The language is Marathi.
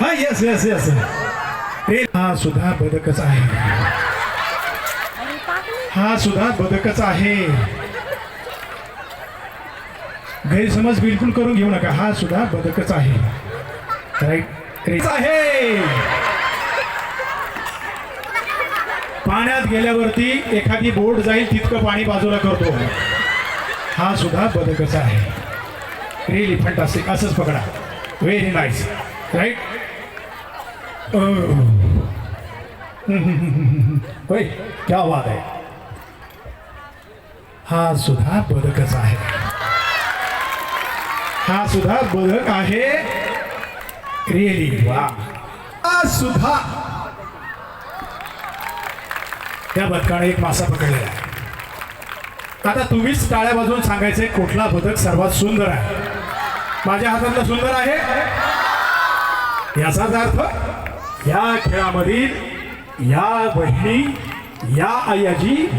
हा येस येस येस हा सुद्धा बदकच आहे. हा सुद्धा बदकच आहे. गैरसमज बिलकुल करून घेऊ नका. हा सुद्धा बदकच आहे. राईट आहे. पाण्यात गेल्यावरती एखादी बोट जाईल तितकं पाणी बाजूला करतो. हा सुद्धा बदकच आहे. रिअली फंटास्टिक असंच पकडा व्हेरी नाईस राईट होय क्या वाद आहे हा सुद्धा बदकच आहे हा सुद्धा बदक आहे रिअली वा आज सुद्धा त्या बदकाने एक मासा पकडलेला आहे आता तुम्हीच टाळ्या बाजून सांगायचंय कुठला बदक सर्वात सुंदर आहे. माझ्या हातातलं सुंदर आहे. याचाच अर्थ या खेळामधील या बहिणी या आयाजी